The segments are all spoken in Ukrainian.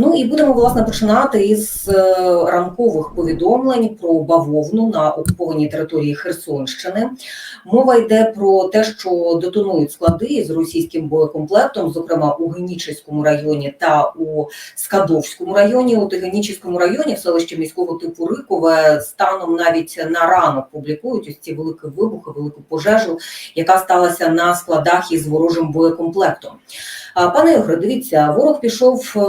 Ну і будемо власне починати із е, ранкових повідомлень про бавовну на окупованій території Херсонщини. Мова йде про те, що детонують склади з російським боєкомплектом, зокрема у Генічеському районі та у Скадовському районі. У Генічеському районі в селищі міського типу Рикове станом навіть на ранок публікують ось ці великі вибухи, велику пожежу, яка сталася на складах із ворожим боєкомплектом. Пане Ігоре, дивіться, ворог пішов е,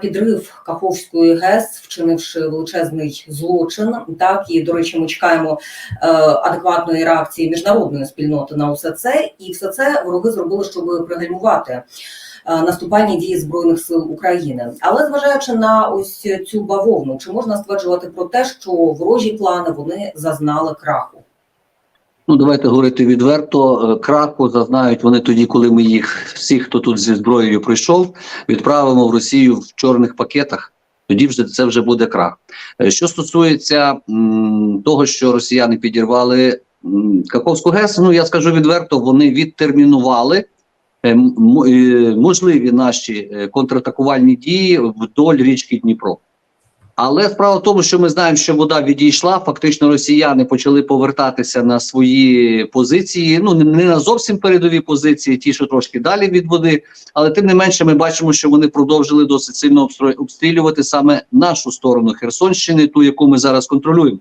підрив Каховської ГЕС, вчинивши величезний злочин. Так і до речі, ми чекаємо е, адекватної реакції міжнародної спільноти на усе це, і все це вороги зробили, щоб пригальмувати е, наступальні дії збройних сил України. Але зважаючи на ось цю бавовну, чи можна стверджувати про те, що ворожі плани вони зазнали краху? Ну, давайте говорити відверто. Е, Краху зазнають вони тоді, коли ми їх, всіх, хто тут зі зброєю прийшов, відправимо в Росію в чорних пакетах. Тоді вже це вже буде крах. Е, Що стосується м, того, що росіяни підірвали м, Каховську ГЕС, ну я скажу відверто, вони відтермінували е, е, можливі наші контратакувальні дії вдоль річки Дніпро. Але справа в тому, що ми знаємо, що вода відійшла. Фактично, росіяни почали повертатися на свої позиції. Ну не- на зовсім передові позиції, ті, що трошки далі від води. Але тим не менше, ми бачимо, що вони продовжили досить сильно обстрілювати саме нашу сторону Херсонщини, ту, яку ми зараз контролюємо.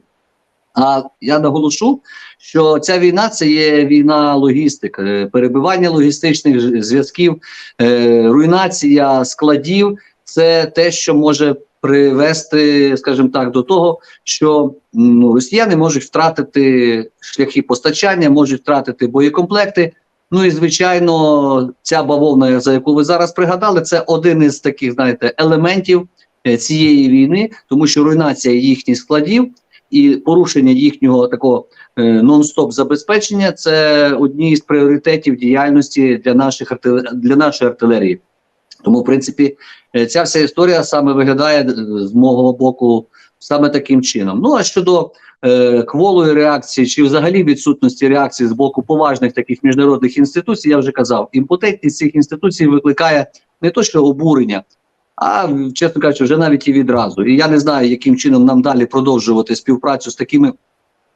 А я наголошу, що ця війна це є війна логістик, е, перебивання логістичних зв'язків, е, руйнація складів. Це те, що може привести, скажімо так, до того, що ну, росіяни можуть втратити шляхи постачання, можуть втратити боєкомплекти. Ну і звичайно, ця бавовна, за яку ви зараз пригадали, це один із таких, знаєте, елементів е, цієї війни, тому що руйнація їхніх складів і порушення їхнього такого е, нон-стоп забезпечення це одні із пріоритетів діяльності для наших для нашої артилерії. Тому, в принципі, е, ця вся історія саме виглядає е, з мого боку саме таким чином. Ну а щодо е, кволої реакції чи взагалі відсутності реакції з боку поважних таких міжнародних інституцій, я вже казав, імпотентність цих інституцій викликає не то, що обурення, а чесно кажучи, вже навіть і відразу. І я не знаю, яким чином нам далі продовжувати співпрацю з такими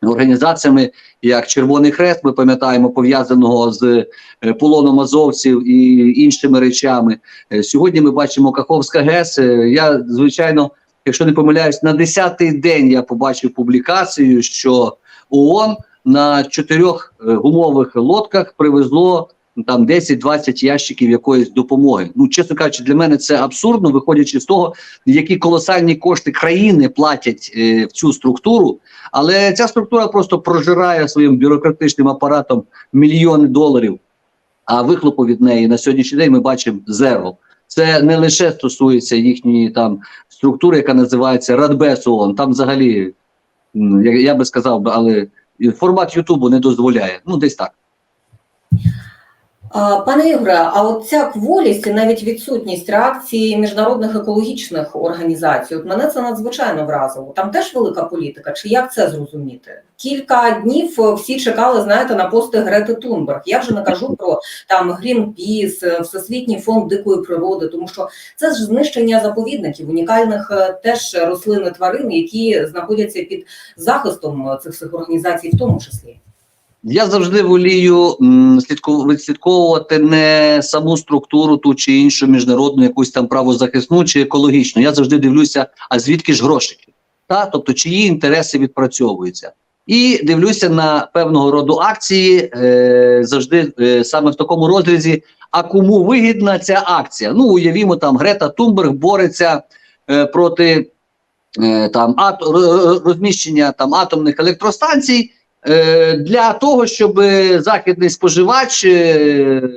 організаціями, як Червоний Хрест, ми пам'ятаємо, пов'язаного з е, полоном азовців і іншими речами. Е, Сьогодні ми бачимо Каховська ГЕС. Е, Я звичайно, якщо не помиляюсь, на 10-й день я побачив публікацію, що ООН на чотирьох гумових лодках привезло там 10-20 ящиків якоїсь допомоги. Ну, чесно кажучи, для мене це абсурдно, виходячи з того, які колосальні кошти країни платять е, в цю структуру. Але ця структура просто прожирає своїм бюрократичним апаратом мільйони доларів. А вихлопу від неї на сьогоднішній день ми бачимо зеро. Це не лише стосується їхньої там структури, яка називається Радбес ООН. Там взагалі, я би сказав, але формат Ютубу не дозволяє. Ну, десь так. Пане Ігоре, а от ця кволість і навіть відсутність реакції міжнародних екологічних організацій, от мене це надзвичайно вразило. Там теж велика політика. Чи як це зрозуміти? Кілька днів е, всі чекали, знаєте, на пости Грети Тунберг. Я вже не кажу про там Грінпіс, е, Всесвітній фонд дикої природи, тому що це ж знищення заповідників, унікальних е, теж рослин і тварин, які знаходяться під захистом цих всіх організацій, в тому числі. Я завжди волію відслідковувати не саму структуру ту чи іншу міжнародну, якусь там правозахисну чи екологічну. Я завжди дивлюся, а звідки ж грошики? Та? Тобто, чиї інтереси відпрацьовуються. І дивлюся на певного роду акції е, завжди е, саме в такому розрізі. А кому вигідна ця акція? Ну, уявімо, там Грета Тунберг бореться е, проти е, там ат, розміщення там атомних електростанцій для того, щоб західний споживач е,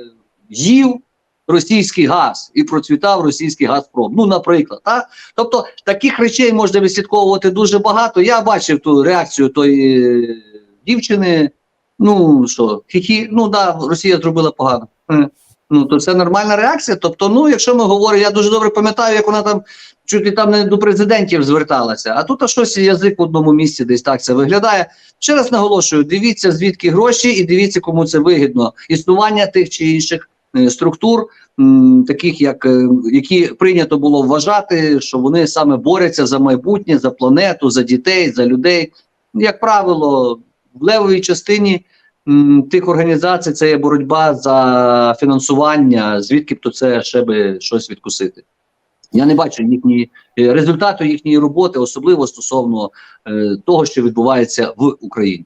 їв російський газ і процвітав російський Газпром. Ну, наприклад, так? тобто таких речей можна відслідковувати дуже багато. Я бачив ту реакцію тої е, дівчини. Ну що, хі-хі, ну да, Росія зробила погано. Ну, то це нормальна реакція. Тобто, ну, якщо ми говоримо, я дуже добре пам'ятаю, як вона там чуть ли там не до президентів зверталася, а тут а щось язик в одному місці десь так це виглядає. Ще раз наголошую: дивіться, звідки гроші, і дивіться, кому це вигідно. Існування тих чи інших е, структур, таких як е, які прийнято було вважати, що вони саме борються за майбутнє, за планету, за дітей, за людей. Як правило, в левовій частині тих організацій це є боротьба за фінансування, звідки б то це ще би щось відкусити. Я не бачу їхні е, результату їхньої роботи, особливо стосовно е, того, що відбувається в Україні.